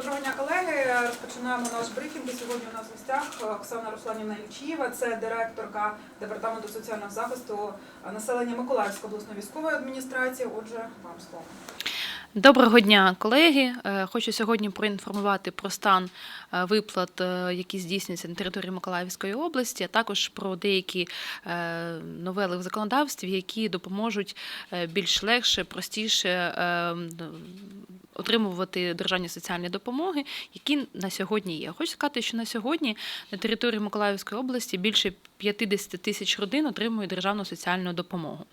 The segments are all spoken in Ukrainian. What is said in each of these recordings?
Доброго дня, колеги. Розпочинаємо наш брифінг. Сьогодні у нас в гостях Оксана Русланівна Ільчієва, це директорка департаменту соціального захисту населення Миколаївської обласної військової адміністрації. Отже, вам слово. Доброго дня, колеги. Е, Хочу сьогодні проінформувати про стан виплат, е, які здійснюються на території Миколаївської області, а також про деякі е, новели в законодавстві, які допоможуть е, більш легше, простіше е, отримувати державні соціальні допомоги, які на сьогодні є. Хочу сказати, що на сьогодні на території Миколаївської області більше 50 тисяч родин отримують державну соціальну допомогу.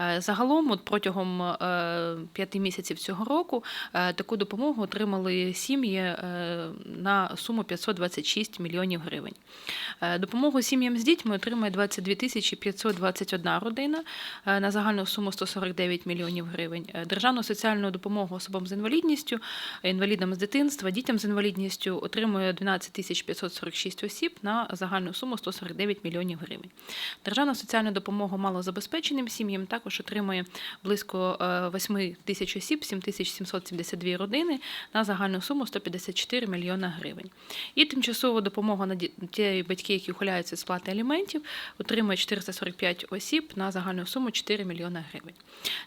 Е, Загалом, от протягом е, п'яти місяців цього року, е, таку допомогу отримали сім'ї е, на суму 526 мільйонів гривень. Е, Допомогу сім'ям з дітьми отримує 22 тисячі 521 родина е, на загальну суму 149 мільйонів гривень. Е, Державну соціальну допомогу особам з інвалідністю, інвалідам з дитинства, дітям з інвалідністю отримує 12 тисяч 546 осіб на загальну суму 149 мільйонів гривень. Державна соціальна допомога малозабезпеченим сім'ям також отримує близько е, 8 тисяч осіб, 7 тисяч 772 родини на загальну суму 154 мільйона гривень. І тимчасову допомогу на ді- ті батьки, які ухиляються з сплати аліментів, отримує 445 осіб на загальну суму 4 мільйона гривень.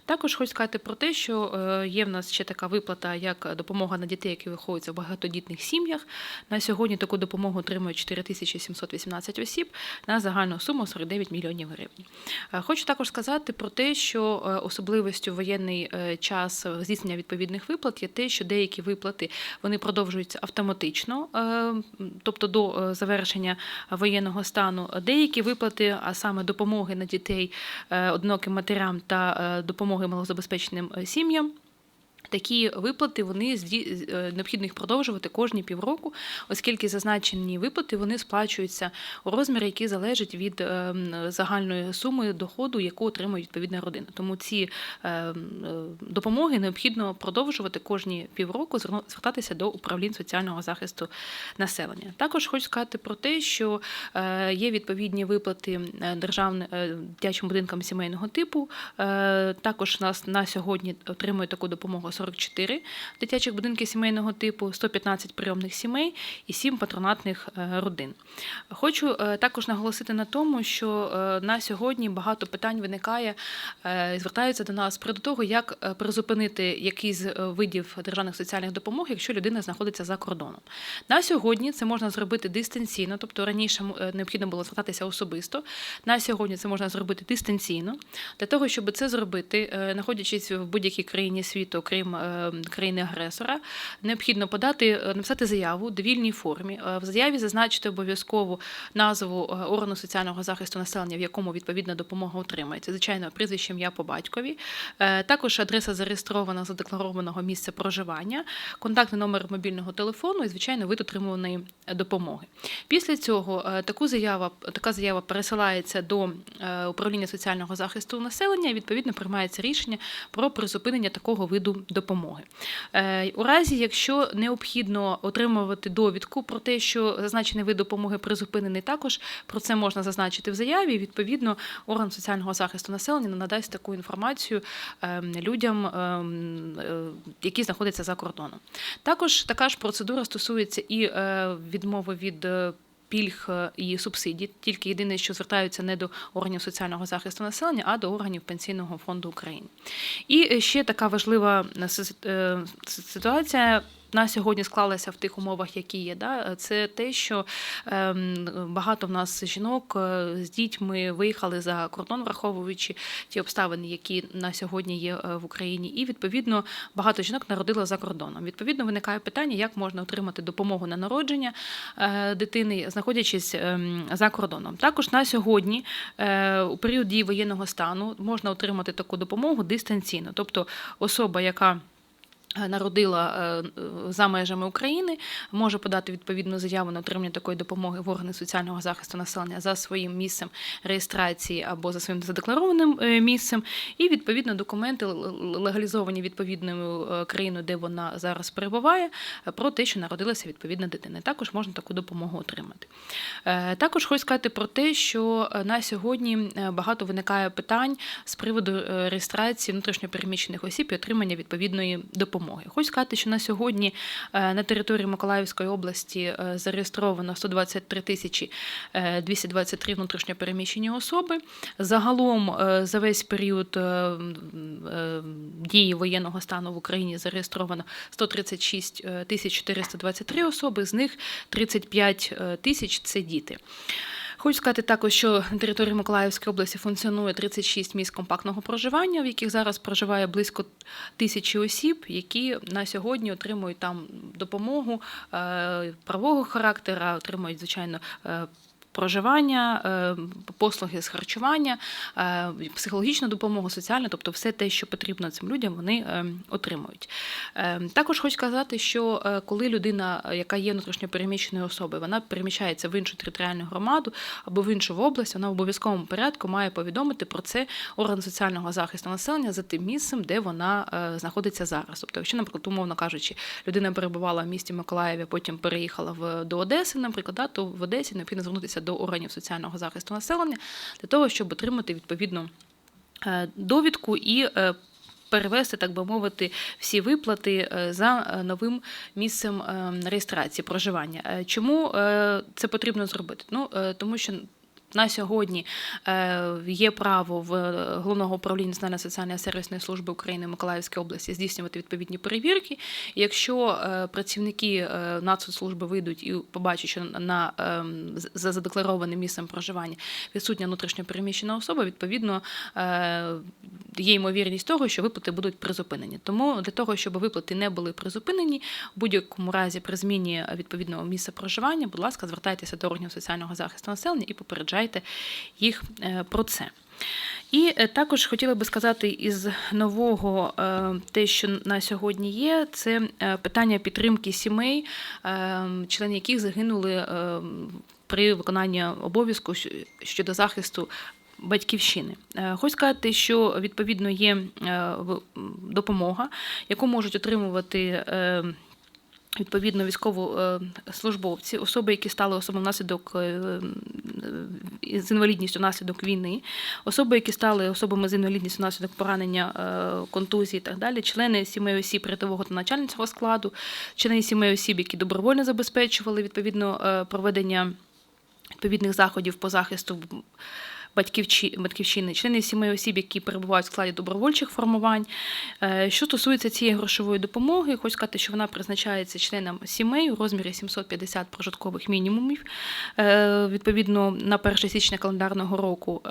Також хочу сказати про те, що е, є в нас ще така виплата, як допомога на дітей, які виховуються в багатодітних сім'ях. На сьогодні таку допомогу отримує 4718 осіб на загальну суму 49 мільйонів гривень. Е, Хочу також сказати про те, що е, особливістю воєнний час здійснення відповідних виплат є те, що деякі виплати вони продовжуються автоматично, тобто до е, завершення воєнного стану. Деякі виплати, а саме допомоги на дітей е, одиноким матерям та е, допомоги малозабезпеченим е, сім'ям. Такі виплати вони е, необхідно їх продовжувати кожні півроку, оскільки зазначені виплати вони сплачуються у розмірі, який залежить від е, загальної суми доходу, яку отримує відповідна родина. Тому ці е, допомоги необхідно продовжувати кожні півроку, звертатися до управлінь соціального захисту населення. Також хочу сказати про те, що є відповідні виплати державним дитячим будинкам сімейного типу. Також нас на сьогодні отримує таку допомогу 44 дитячих будинки сімейного типу, 115 прийомних сімей і 7 патронатних е, родин. Хочу е, також наголосити на тому, що е, на сьогодні багато питань виникає, е, звертаються до нас приводу того, як призупинити якийсь з видів державних соціальних допомог, якщо людина знаходиться за кордоном. На сьогодні це можна зробити дистанційно, тобто раніше необхідно було звертатися особисто. На сьогодні це можна зробити дистанційно. Для того, щоб це зробити, знаходячись в будь-якій країні світу, окрім е, країни-агресора, необхідно подати, е, написати заяву у довільній формі. Е, В заяві зазначити обов'язково назву органу соціального захисту населення, в якому відповідна допомога отримається. Звичайно, прізвище ім'я по батькові. Також адреса зареєстрована задекларованого місця проживання, контактний номер мобільного телефону і, звичайно, вид отримуваної допомоги. Після цього таку заява, така заява пересилається до управління соціального захисту населення. і, Відповідно, приймається рішення про призупинення такого виду допомоги. Е, У разі, якщо необхідно отримувати довідку про те, що зазначений вид допомоги призупинений, також про це можна зазначити в заяві. Відповідно, орган соціального захисту населення надасть таку інформацію ем, людям, ем, е, які знаходяться за кордоном. Також така ж процедура стосується і е, відмови від. Пільг е, і субсидій, тільки єдине, що звертаються не до органів соціального захисту населення, а до органів пенсійного фонду України. І ще така важлива е, е, си- ситуація. На сьогодні склалася в тих умовах, які є. Да? Це те, що ем, багато в нас жінок е, з дітьми виїхали за кордон, враховуючи ті обставини, які на сьогодні є е, в Україні. І відповідно багато жінок народило за кордоном. Відповідно, виникає питання, як можна отримати допомогу на народження е, дитини, знаходячись ем, за кордоном. Також на сьогодні, у період дії воєнного стану, можна отримати таку допомогу дистанційно, тобто особа, яка Народила е, за межами України, може подати відповідну заяву на отримання такої допомоги в органи соціального захисту населення за своїм місцем реєстрації або за своїм задекларованим е, місцем, і відповідно документи легалізовані відповідною е, країною, де вона зараз перебуває, е, про те, що народилася відповідна дитина. Також можна таку допомогу отримати. Е, Також хочу сказати про те, що е, на сьогодні е, багато виникає питань з приводу е, реєстрації внутрішньопереміщених осіб і отримання відповідної допомоги. Допомоги. Хочу сказати, що на сьогодні е, на території Миколаївської області е, зареєстровано 123 тисячі е, 223 внутрішньо переміщені особи. Загалом е, за весь період е, е, дії воєнного стану в Україні зареєстровано 136 е, тисяч 423 особи, з них 35 е, тисяч це діти. Хочу сказати також, що на території Миколаївської області функціонує 36 місць компактного проживання, в яких зараз проживає близько тисячі осіб, які на сьогодні отримують там допомогу е, правового характера, отримують звичайно. Проживання, е, послуги з харчування, е, психологічну допомогу, соціальну, тобто все те, що потрібно цим людям, вони е, отримують. Також хочу сказати, що коли людина, яка є внутрішньо переміщеною особою, вона переміщається в іншу територіальну громаду або в іншу область, вона в обов'язковому порядку має повідомити про це орган соціального захисту населення за тим місцем, де вона знаходиться зараз. Тобто, якщо, наприклад, умовно кажучи, людина перебувала в місті Миколаєві, потім переїхала в до Одеси, наприклад, то в Одесі необхідно звернутися до органів соціального захисту населення для того, щоб отримати відповідну е, довідку і е, перевести, так би мовити, всі виплати е, за новим місцем е, реєстрації проживання. Чому це потрібно зробити? Ну тому що. На сьогодні е, є право в е, головного управління Національної соціальної сервісної служби України Миколаївської області здійснювати відповідні перевірки. Якщо е, працівники Нацслужби вийдуть і побачать, що на е, за задекларованим місцем проживання відсутня внутрішньо переміщена особа, відповідно є ймовірність того, що виплати будуть призупинені. Тому для того, щоб виплати не були призупинені, в будь-якому разі при зміні відповідного місця проживання, будь ласка, звертайтеся до органів соціального захисту населення і попереджайте їх е, про це. І е, також хотіла би сказати із нового е, те, що на сьогодні є, це питання підтримки сімей, члени яких загинули при виконанні обов'язку щодо захисту. Батьківщини, хочу сказати, що відповідно є допомога, яку можуть отримувати відповідно військовослужбовці, особи, які стали особами внаслідок з інвалідністю внаслідок війни, особи, які стали особами з інвалідністю внаслідок поранення е, контузії і так далі, члени сімей осіб рятового та начальницького складу, члени сімей осіб, які добровольно забезпечували відповідно е, проведення відповідних заходів по захисту батьківщини, члени сімей осіб, які перебувають в складі добровольчих формувань. Е, Що стосується цієї грошової допомоги, хочу сказати, що вона призначається членам сімей у розмірі 750 прожиткових мінімумів е, відповідно на 1 січня календарного року.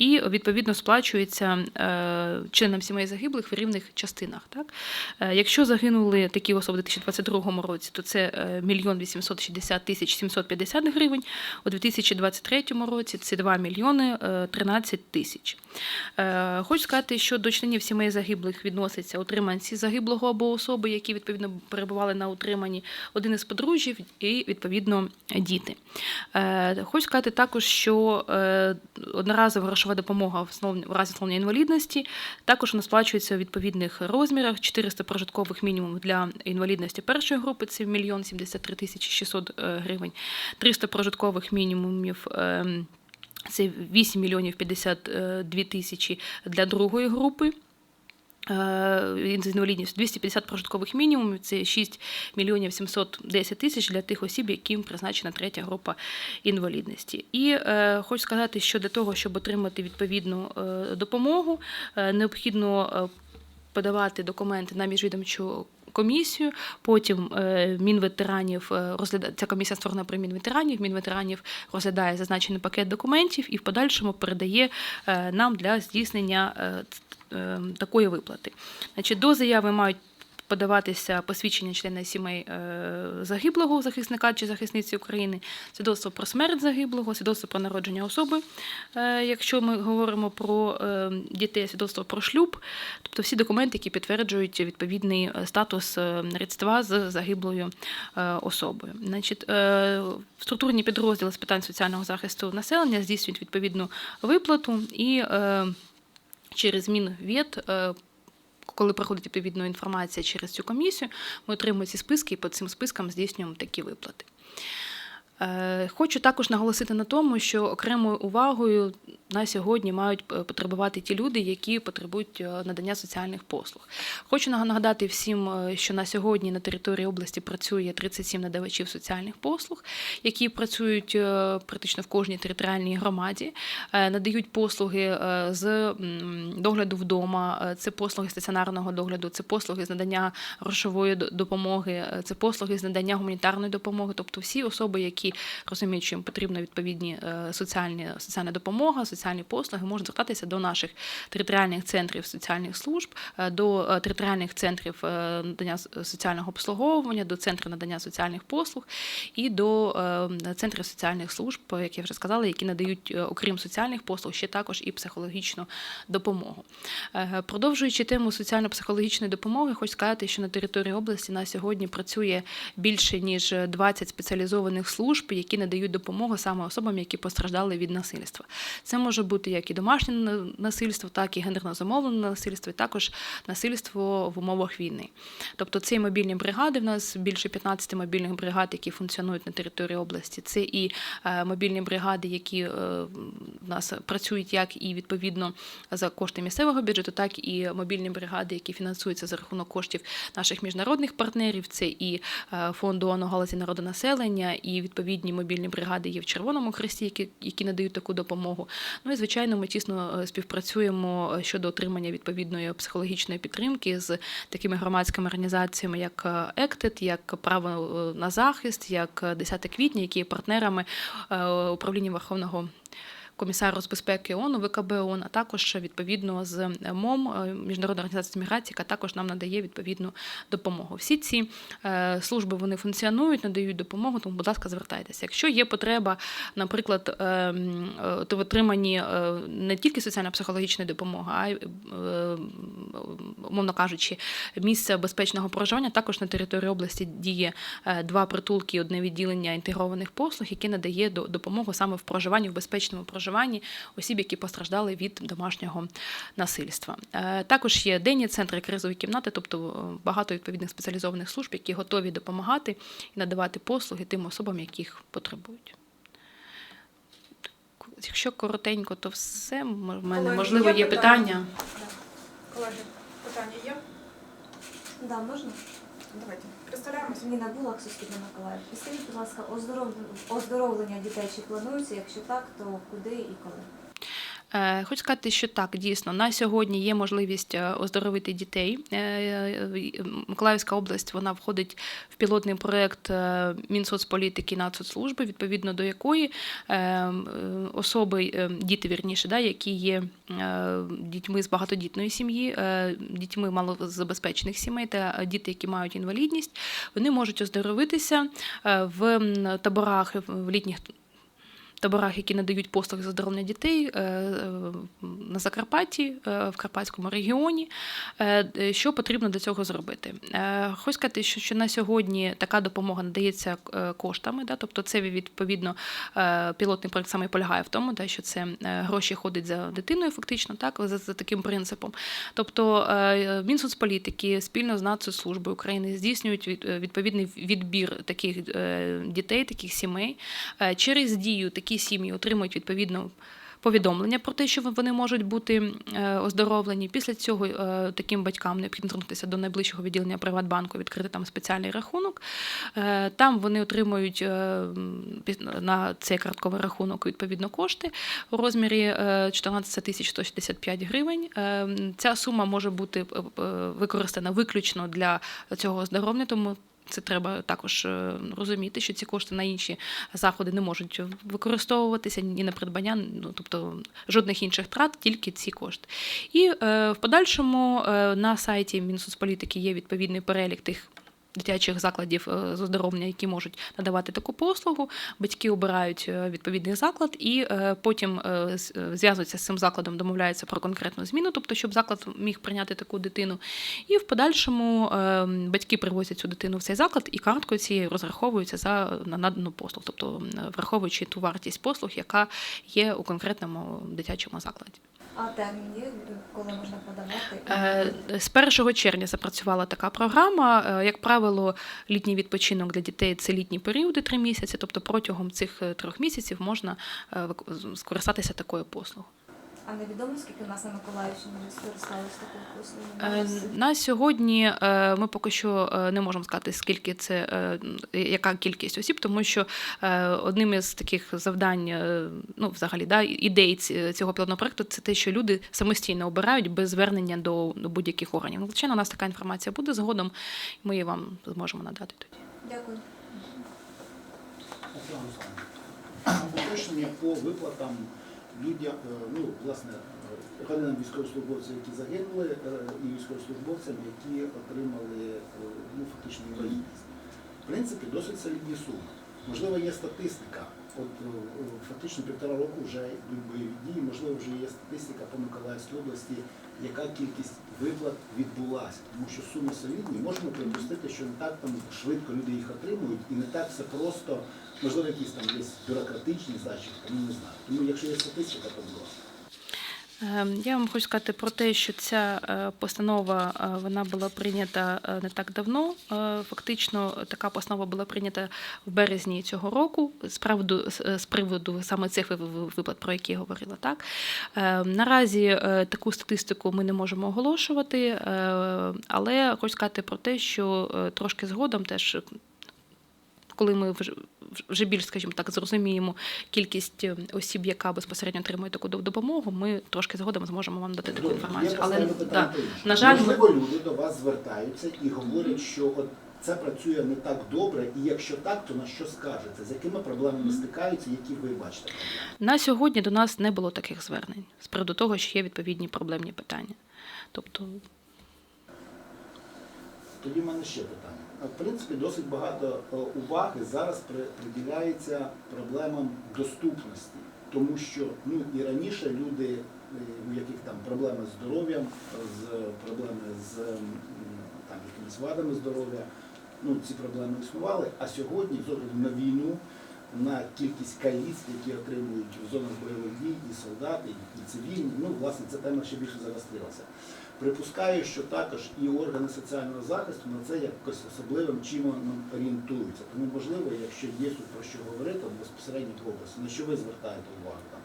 Е, І відповідно сплачується е, членам сімей загиблих в рівних частинах. Так? Е, Якщо загинули такі особи у 2022 році, то це е, 1 860 тисяч 750 гривень. У 2023 році це 2 мільйони е, 13 тисяч. Е, Хочу сказати, що до членів сімей загиблих відносяться утриманці загиблого або особи, які відповідно перебували на утриманні, один із подружжів і відповідно діти. Е, Хочу сказати також, що е, одноразова грошова допомога в разі встановлення інвалідності також вона сплачується у відповідних розмірах. 400 прожиткових мінімум для інвалідності першої групи це 1 мільйон 73 тисячі 600 е, гривень, 300 прожиткових мінімумів. ем, Це 8 мільйонів 52 тисячі для другої групи. Е, З інвалідністю 250 прожиткових мінімумів, це 6 мільйонів 710 тисяч для тих осіб, яким призначена третя група інвалідності. І е, хочу сказати, що для того, щоб отримати відповідну е, допомогу, е, необхідно е, подавати документи на міжвідомчу комісію. Потім е, Мінветеранів е, розглядає ця комісія створена при Мінветеранів. Мінветеранів розглядає зазначений пакет документів і в подальшому передає е, нам для здійснення е, е, такої виплати. Значить, до заяви мають подаватися посвідчення члена сімей е, загиблого захисника чи захисниці України, свідоцтво про смерть загиблого, свідоцтво про народження особи, е, якщо ми говоримо про е, дітей, свідоцтво про шлюб, тобто всі документи, які підтверджують відповідний статус родства з загиблою особою. Значить, структурні підрозділи з питань соціального захисту населення здійснюють відповідну виплату і через Мінвід е, коли проходить відповідна інформація через цю комісію, ми отримуємо ці списки і по цим спискам здійснюємо такі виплати. Е, Хочу також наголосити на тому, що окремою увагою на сьогодні мають е, потребувати ті люди, які потребують е, надання соціальних послуг. Хочу нагадати всім, е, що на сьогодні на території області працює 37 надавачів соціальних послуг, які працюють практично в кожній територіальній громаді, надають послуги з догляду вдома, це послуги стаціонарного догляду, це послуги з надання грошової допомоги, це послуги з надання гуманітарної допомоги. Тобто всі особи, які розуміють, що їм потрібна відповідні соціальні соціальна допомога, соціальні послуги, можуть звертатися до наших територіальних центрів соціальних служб, е, до е, територіальних центрів е, надання соціального обслуговування, до центру надання соціальних послуг і до центрів соціальних служб, як я вже сказала, які надають, окрім соціальних послуг, ще також і психологічну допомогу. Продовжуючи тему соціально-психологічної допомоги, хочу сказати, що на території області на сьогодні працює більше ніж 20 спеціалізованих служб, які надають допомогу саме особам, які постраждали від насильства. Це може бути як і домашнє на- насильство, так і гендерно замовлене насильство, і також насильство в умовах війни. Тобто це і мобільні бригади. В нас більше 15 мобільних бригад, які функціонують на території області. Це і е, мобільні бригади, які е, в нас працюють як і відповідно за кошти місцевого бюджету, так і мобільні бригади, які фінансуються за рахунок коштів наших міжнародних партнерів. Це і е, фонду ООН у галузі народонаселення, і відповідні мобільні бригади є в Червоному Хресті, які, які надають таку допомогу. Ну і звичайно, ми тісно е, співпрацюємо е, щодо отримання відповідної психологічної підтримки з такими громадськими організаціями, як е, ЕКТЕТ, як право на захист, як е, 10 квітня, які є партнерами управління Верховного. Комісару з безпеки ООН, ВКБ ООН, а також відповідно з МОМ е, Міжнародна організація міграції, яка також нам надає відповідну допомогу. Всі ці е, служби вони функціонують, надають допомогу. Тому, будь ласка, звертайтеся. Якщо є потреба, наприклад, е, в отриманні не тільки соціально-психологічної допомоги, а й умовно кажучи, місце безпечного проживання. Також на території області діє два притулки, одне відділення інтегрованих послуг, яке надає до- допомогу саме в проживанні, в безпечному проживанні осіб, які постраждали від домашнього насильства. Е, Також є денні центри кризові кімнати, тобто е, багато відповідних спеціалізованих служб, які готові допомагати і надавати послуги тим особам, які їх потребують. Якщо коротенько, то все. В мене Колеги, можливо є є питання? питання. Колеги, питання є? Да, можна? Давайте представляємося. Ніна Булак, Суспільна Миколаїв. Скажіть, будь ласка, оздоров... оздоровлення дітей чи планується? Якщо так, то куди і коли? Е, Хочу сказати, що так, дійсно, на сьогодні є можливість е, оздоровити дітей. Е, Миколаївська область вона входить в пілотний проект е, Мінсоцполітики Нацсоцслужби, відповідно до якої особи, діти вірніше, да, які є дітьми з багатодітної сім'ї, дітьми малозабезпечених сімей та діти, які мають інвалідність, вони можуть оздоровитися в таборах в літніх таборах, які надають послуги з оздоровлення дітей е, е, на Закарпатті, е, в Карпатському регіоні. Що потрібно для цього зробити? Хочу сказати, що, на сьогодні така допомога надається коштами, тобто це відповідно пілотний проект саме полягає в тому, що це гроші ходять за дитиною, фактично, так, за, за таким принципом. Тобто Мінсоцполітики спільно з Нацслужбою України здійснюють відповідний відбір таких дітей, таких сімей. Через дію такі сім'ї отримують відповідно. Повідомлення про те, що вони можуть бути е, оздоровлені. Після цього е, таким батькам необхідно звернутися до найближчого відділення Приватбанку, відкрити там спеціальний рахунок. Е, Там вони отримують на цей картковий рахунок відповідно кошти у розмірі е, 14 тисяч 165 гривень. Ця сума може бути використана виключно для цього оздоровлення, тому це треба також е, розуміти, що ці кошти на інші заходи не можуть використовуватися ні на придбання, ну тобто жодних інших трат, тільки ці кошти. І е, в подальшому е, на сайті Мінсоцполітики є відповідний перелік тих. Дитячих закладів е, з оздоровлення, які можуть надавати таку послугу, батьки обирають е, відповідний заклад і е, потім зв'язуються з цим закладом, домовляються про конкретну зміну, тобто щоб заклад міг прийняти таку дитину. І в подальшому батьки привозять цю дитину в цей заклад і карткою цією розраховуються за на надану послуг, тобто враховуючи ту вартість послуг, яка є у конкретному дитячому закладі. А термін є, коли можна подавати? З 1 червня запрацювала така програма. Як правило, літній відпочинок для дітей це літні періоди три місяці, тобто протягом цих е, трьох місяців можна е, скористатися такою послугою. А невідомо, скільки у нас на Миколаївщині вже скористалися такою послугою? Е, На сьогодні е, ми поки що е, не можемо сказати, скільки це яка кількість осіб, тому що одним із таких завдань, ну взагалі, да, ідей цього пілотного проекту це те, що люди самостійно обирають без звернення до, будь-яких органів. Ну, Звичайно, у нас така інформація буде згодом. Ми її вам зможемо надати тоді. Дякую. Уточнення по виплатам людям, е, ну, власне, галинам родинам військовослужбовців, які загинули, е, і військовослужбовцям, які отримали е, ну, фактично інвалідність. В принципі, досить солідні суми. Можливо, є статистика. От е, е, фактично півтора року вже йдуть бойові дії, можливо, вже є статистика по Миколаївській області, яка кількість виплат відбулася. Тому що суми солідні, можемо припустити, що не так там швидко люди їх отримують, і не так все просто, можливо, якісь там є бюрократичні зачіпки, ну не знаю. Тому якщо є статистика, то будь ласка. Е, Я вам хочу сказати про те, що ця е, постанова е, вона була прийнята е, не так давно. Фактично, така постанова була прийнята в березні цього року з з- приводу саме цих ви- ви- виплат, про які я говорила. Так Е, наразі таку статистику ми не можемо оголошувати, але хочу сказати про те, що трошки згодом теж. Коли ми вже, вже більш, скажімо так, зрозуміємо кількість е, осіб, яка безпосередньо отримує таку допомогу, ми трошки згодом зможемо вам дати таку інформацію. я Але да, на жаль, ми можливо, люди до вас звертаються і говорять, що от це працює не так добре, і якщо так, то на що скажете? З якими проблемами стикаються, які ви бачите на сьогодні до нас не було таких звернень з приводу того, що є відповідні проблемні питання. Тобто, Тоді в мене ще питання. В принципі, досить багато е, уваги зараз приділяється проблемам доступності, тому що ну і раніше люди, е, у яких там проблеми з здоров'ям, з проблеми з там якимись вадами здоров'я, ну ці проблеми існували. А сьогодні, з огляду на війну, на кількість каліцтв, які отримують в зонах бойових дій, і солдати, і цивільні, ну власне ця тема ще більше загострилася. Припускаю, що також і органи соціального захисту на це якось особливим чином орієнтуються. Тому, можливо, якщо є тут про що говорити безпосередньо в області, на що ви звертаєте увагу? Там,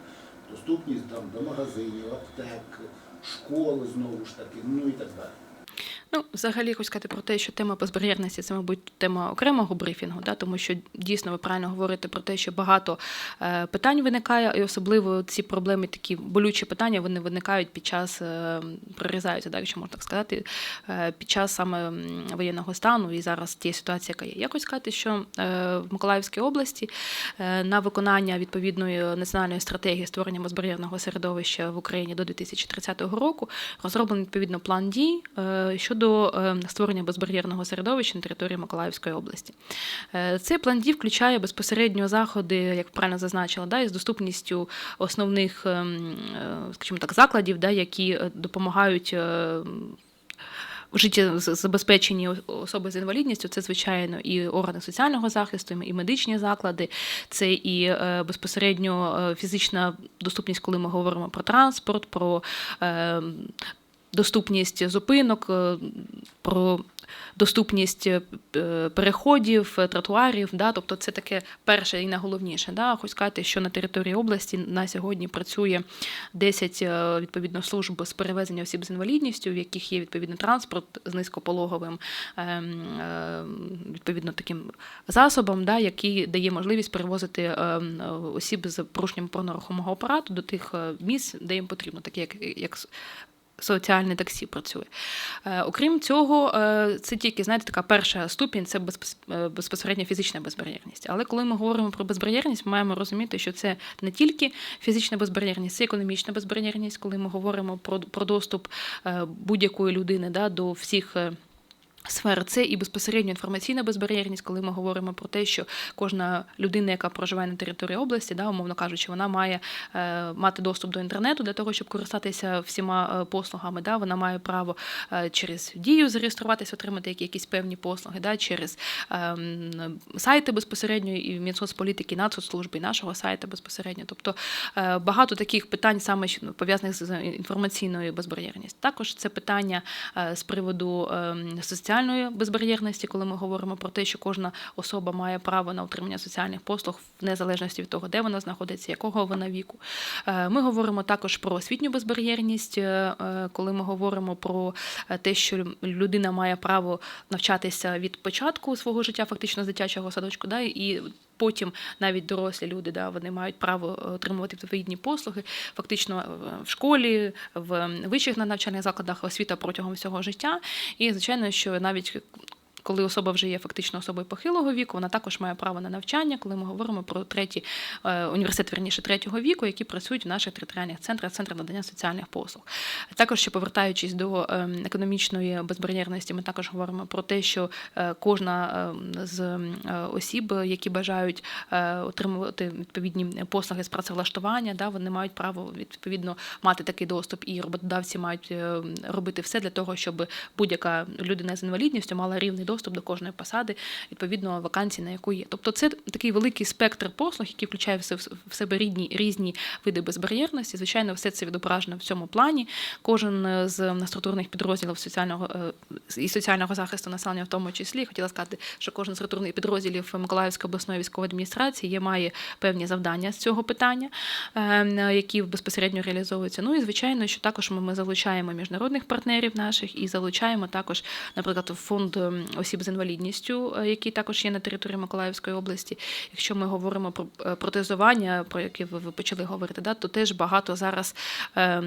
доступність там, до магазинів, аптек, школи знову ж таки, ну і так далі. Ну, взагалі хочу сказати про те, що тема безбар'єрності це, мабуть, тема окремого брифінгу, да, тому що дійсно ви правильно говорите про те, що багато е, питань виникає, і особливо ці проблеми, такі болючі питання, вони виникають під час е, прорізаються, так, якщо можна так сказати, е, під час саме воєнного стану і зараз тієї ситуації, яка є. Я хочу сказати, що е, в Миколаївській області е, на виконання відповідної національної стратегії створення безбар'єрного середовища в Україні до 2030 року розроблений відповідно план дій е, щодо е, створення безбар'єрного середовища на території Миколаївської області. Е, Цей план дій включає безпосередньо заходи, як правильно зазначила, да, із доступністю основних, ем, е, скажімо так, закладів, да, які допомагають. в життєзабезпеченні особи з інвалідністю це звичайно і органи соціального захисту, і медичні заклади, це і безпосередньо фізична доступність, коли ми говоримо про транспорт, про е, доступність зупинок, е, про доступність е, переходів, е, тротуарів. Да? Тобто це таке перше і найголовніше. Да? Хочу сказати, що на території області на сьогодні працює 10 е, відповідно служб з перевезення осіб з інвалідністю, в яких є відповідний транспорт з низькопологовим ем, е, відповідно таким засобом, да, який дає можливість перевозити ем, осіб з порушенням опорно-рухомого апарату до тих місць, де їм потрібно, такі як, як соціальне таксі працює. Е, окрім цього, е, це тільки знаєте, така перша ступінь це е, безпосередньо фізична безбар'єрність. Але коли ми говоримо про безбар'єрність, ми маємо розуміти, що це не тільки фізична безбар'єрність, це економічна безбар'єрність, коли ми говоримо про, про доступ будь-якої людини да, до всіх. Е, Сфер це і безпосередньо інформаційна безбар'єрність, коли ми говоримо про те, що кожна людина, яка проживає на території області, да, умовно кажучи, вона має е, мати доступ до інтернету для того, щоб користатися всіма е, послугами. Да, вона має право е, через дію зареєструватися, отримати які- якісь певні послуги, да, через е, сайти безпосередньо і Мінсоцполітики, Нацсоцслужби, і нашого сайту безпосередньо. Тобто е, багато таких питань саме пов'язаних з інформаційною безбар'єрністю. Також це питання е, з приводу е, соціальної безбар'єрності, коли ми говоримо про те, що кожна особа має право на отримання соціальних послуг в незалежності від того, де вона знаходиться, якого вона віку. Е, Ми говоримо також про освітню безбар'єрність, е, е, коли ми говоримо про те, що людина має право навчатися від початку свого життя, фактично з дитячого садочку, да, і Потім навіть дорослі люди, да, вони мають право е, отримувати відповідні послуги, фактично е, в школі, в вищих навчальних закладах освіта протягом всього життя. І звичайно, що навіть коли особа вже є фактично особою похилого віку, вона також має право на навчання, коли ми говоримо про треті е, університет, верніше третього віку, які працюють в наших територіальних центрах, центрах надання соціальних послуг. Також ще повертаючись до е, економічної безбар'єрності, ми також говоримо про те, що е, кожна е, з е, осіб, які бажають отримувати відповідні послуги з працевлаштування, да, вони мають право відповідно мати такий доступ, і роботодавці мають е, робити все для того, щоб будь-яка людина з інвалідністю мала рівний доступ до кожної посади, відповідно вакансії, на яку є. Тобто, це такий великий спектр послуг, який включає в себе різні, різні види безбар'єрності. Звичайно, все це відображено в цьому плані. Кожен е, з структурних підрозділів соціального е, і соціального захисту населення, в тому числі, хотіла сказати, що кожен з структурних підрозділів Миколаївської обласної військової адміністрації є має певні завдання з цього питання, е, які безпосередньо реалізовуються. Ну і звичайно, що також ми, ми залучаємо міжнародних партнерів наших і залучаємо також, наприклад, фонд ем, осіб з інвалідністю, е, який також є на території Миколаївської області. Якщо ми говоримо про е, протезування, про яке ви, почали говорити, да, то теж багато зараз е,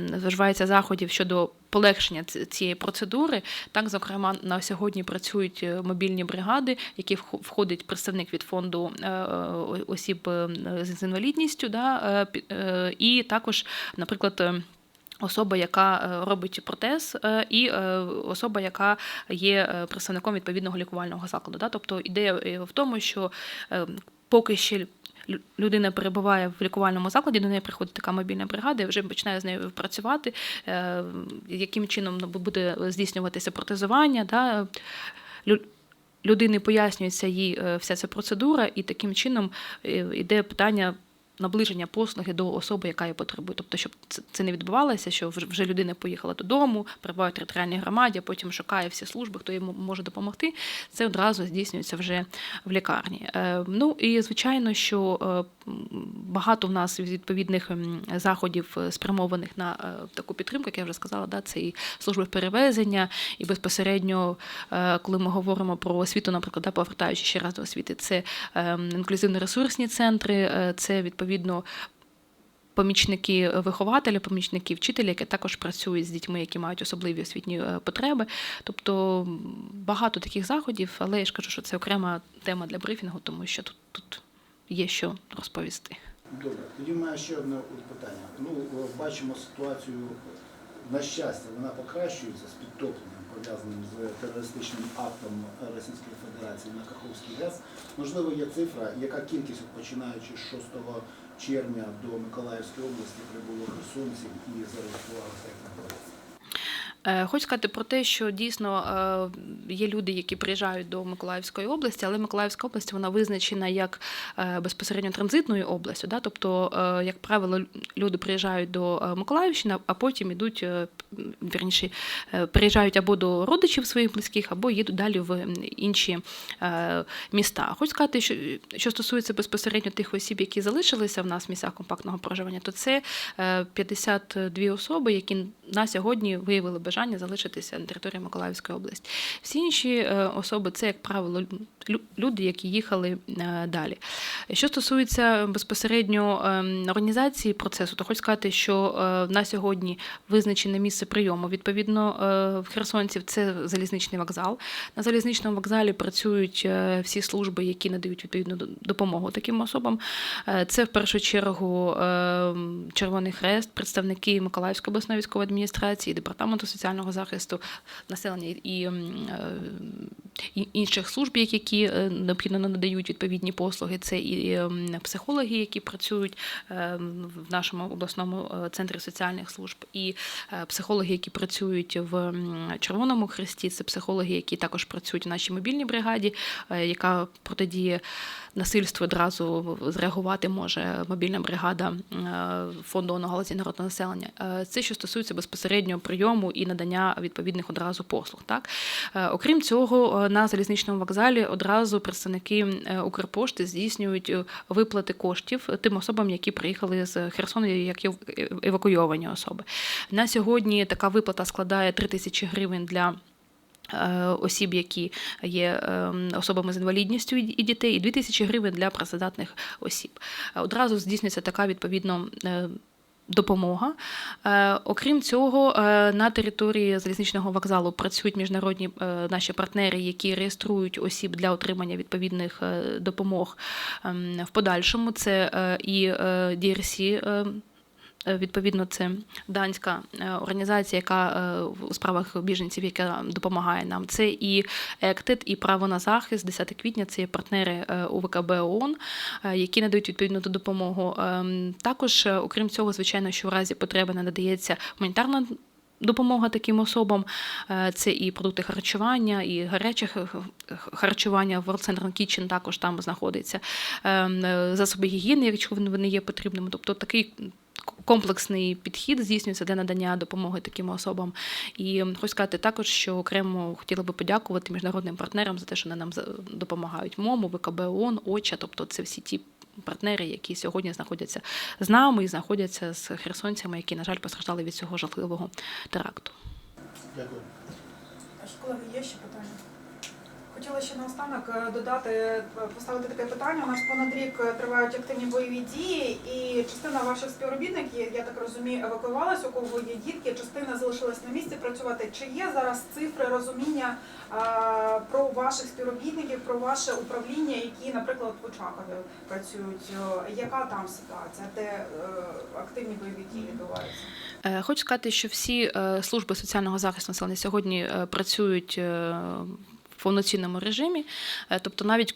заходів щодо полегшення цієї процедури. Так, зокрема, на сьогодні працюють е, мобільні бригади, які вх- входить представник від фонду осіб е, з інвалідністю, да, і також, наприклад. Особа, яка е, робить протез, е, і е, особа, яка є представником відповідного лікувального закладу. Тобто ідея в тому, що поки ще людина перебуває в лікувальному закладі, до неї приходить така мобільна бригада і вже починає з нею працювати, яким чином ну, буде здійснюватися протезування. Да? Лю- Людини пояснюється їй вся ця процедура, і таким чином е, йде питання наближення послуги до особи, яка її потребує. Тобто, щоб це- не відбувалося, що вже- людина поїхала додому, перебуває в територіальній громаді, а потім шукає всі служби, хто йому може допомогти. Це одразу здійснюється вже в лікарні. Е, Ну і звичайно, що е, багато в нас відповідних заходів е, спрямованих на таку підтримку, як я вже сказала, да, це і служби перевезення, і безпосередньо, коли ми говоримо про освіту, наприклад, да, повертаючи ще раз до освіти, це е, інклюзивно-ресурсні центри, це відповідно. Помічники вихователя, помічники вчителя, які також працюють з дітьми, які мають особливі освітні е, потреби. Тобто багато таких заходів, але я ж кажу, що це окрема тема для брифінгу, тому що тут, тут є що розповісти. Добре, тоді мене ще одне питання. Ну, е, бачимо ситуацію, на щастя, вона покращується з підтопленням, пов'язаним з терористичним актом Російської Федерації на Каховський ГЕС. Можливо, є цифра, яка кількість, починаючи з 6 червня до Миколаївської області прибуло херсонців і зареєструвалися як на Хочу сказати про те, що дійсно е, є люди, які приїжджають до Миколаївської області, але Миколаївська область вона визначена як е, безпосередньо транзитною областю. Да? Тобто, е, як правило, люди приїжджають до е, Миколаївщини, а потім ідуть, е, вірніше, е, приїжджають або до родичів своїх близьких, або їдуть далі в інші е, міста. Хочу сказати, що, що стосується безпосередньо тих осіб, які залишилися в нас в місцях компактного проживання, то це е, 52 особи, які на сьогодні виявили бажання залишитися на території Миколаївської області. Всі інші е, особи це, як правило, люди, які їхали е, далі. Що стосується безпосередньо ем, організації процесу, то хочу сказати, що е, на сьогодні визначене місце прийому. Відповідно, в Херсонців це залізничний вокзал. На залізничному вокзалі працюють всі служби, які надають відповідну допомогу таким особам. Це в першу чергу е, Червоний Хрест, представники Миколаївської обласної військової адміністрації, департаменту соціального захисту населення і, м, е, інших служб, які е, необхідно надають відповідні послуги. Це і ем, психологи, які працюють е, в нашому обласному е, центрі соціальних служб, і е, психологи, які працюють в Червоному Хресті, це психологи, які також працюють в нашій мобільній бригаді, е, яка протидіє насильству одразу зреагувати може мобільна бригада е, фонду галузі народного населення. Е, Це що стосується безпосереднього прийому і надання відповідних одразу послуг. Так Е, окрім цього, е, на залізничному вокзалі одразу представники е, Укрпошти здійснюють виплати коштів тим особам, які приїхали з Херсону, як ев- евакуйовані особи. На сьогодні така виплата складає 3 тисячі гривень для. Осіб, які є особами з інвалідністю і дітей, і 2 тисячі гривень для працездатних осіб. Одразу здійснюється така відповідно допомога. Е, Окрім цього, е, на території залізничного вокзалу працюють міжнародні е, наші партнери, які реєструють осіб для отримання відповідних допомог ем, в подальшому. Це і DRC, Відповідно, це данська е, організація, яка е, у справах біженців, яка допомагає нам. Це і ЕКТЕТ, і право на захист. 10 квітня це є партнери е, УВКБ ООН, е, які надають відповідну допомогу. Ем, Також, е, окрім цього, звичайно, що в разі потреби надається гуманітарна. Допомога таким особам Е, це і продукти харчування, і гаряче харчування. World Central Kitchen також там знаходиться. Ем, е, Засоби гігієни, якщо вони є потрібними. Тобто такий комплексний підхід здійснюється для надання допомоги таким особам. І хочу сказати також, що окремо хотіла би подякувати міжнародним партнерам за те, що вони нам допомагають. МОМу, ВКБ ООН, ОЧА, тобто це всі ті. Партнери, які сьогодні знаходяться з нами і знаходяться з херсонцями, які, на жаль, постраждали від цього жахливого теракту. Дякую. Колеги, є ще питання? Хотіла ще наостанок е, додати, е, поставити таке питання. У нас понад рік е, тривають активні бойові дії, і частина ваших співробітників, я так розумію, евакуювалась, у кого є дітки, частина залишилась на місці працювати. Чи є зараз цифри розуміння про ваших співробітників, про ваше управління, які, наприклад, в Очакові працюють? Яка там ситуація, де активні бойові дії відбуваються? Хочу сказати, що всі служби соціального захисту населення сьогодні працюють в повноцінному режимі. Е, Тобто, навіть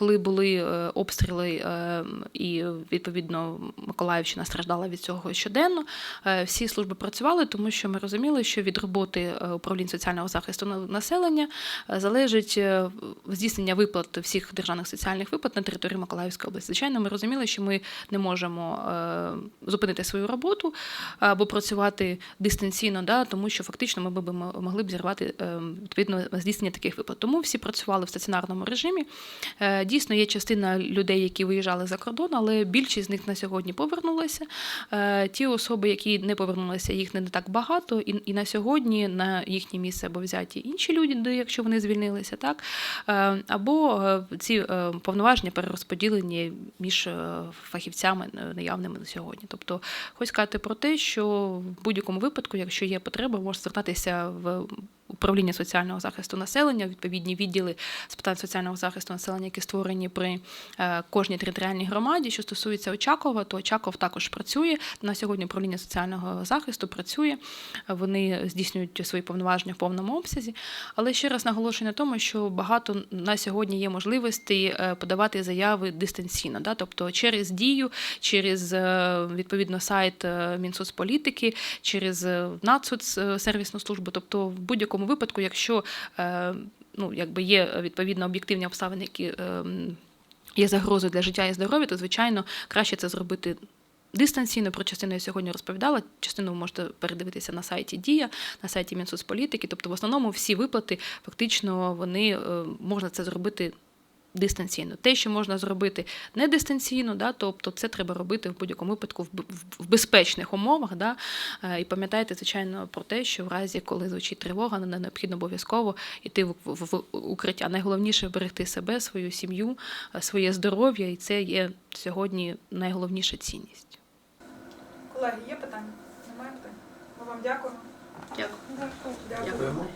коли були е, обстріли е, і відповідно Миколаївщина страждала від цього щоденно, е, всі служби працювали, тому що ми розуміли, що від роботи управління соціального захисту населення залежить здійснення виплат всіх державних соціальних виплат на території Миколаївської області. Звичайно, ми розуміли, що ми не можемо зупинити свою роботу або працювати дистанційно, да, тому що фактично ми б могли б зірвати відповідно здійснення таких виплат. Тому всі працювали в стаціонарному режимі. Дійсно, є частина людей, які виїжджали за кордон, але більшість з них на сьогодні повернулися. Е, Ті особи, які не повернулися, їх не так багато, і, на сьогодні на їхнє місце або взяті інші люди, якщо вони звільнилися, так Е, або е, ці повноваження перерозподілені між фахівцями наявними на сьогодні. Тобто, хочу сказати про те, що в будь-якому випадку, якщо є потреба, можна звертатися в управління соціального захисту населення, відповідні відділи з питань соціального захисту населення, які створені при е, кожній територіальній громаді. Що стосується Очакова, то Очаков також працює. На сьогодні управління соціального захисту працює. Вони здійснюють свої повноваження в повному обсязі. Але ще раз наголошую на тому, що багато на сьогодні є можливостей подавати заяви дистанційно, да? тобто через дію, через е, відповідно сайт е, Мінсоцполітики, через е, НАЦУЦ е, сервісну службу. Тобто, в будь-якому випадку, якщо е, ну, якби є відповідно об'єктивні обставини, які е, є загрозою для життя і здоров'я, то звичайно краще це зробити. Дистанційно про частину я сьогодні розповідала. Частину ви можете передивитися на сайті Дія, на сайті Мінсоцполітики. Тобто, в основному всі виплати фактично вони е, можна це зробити дистанційно. Те, що можна зробити не дистанційно, да, тобто це треба робити в будь-якому випадку в, б- в- в безпечних умовах. Да, Е, і пам'ятайте, звичайно, про те, що в разі, коли звучить тривога, не необхідно обов'язково йти в, в, в укриття. Найголовніше берегти себе, свою сім'ю, е, своє здоров'я, і це є сьогодні найголовніша цінність. Колеги, є питання? Немає питань? Ми вам дякуємо. Дякую. Дякую. Дякуємо.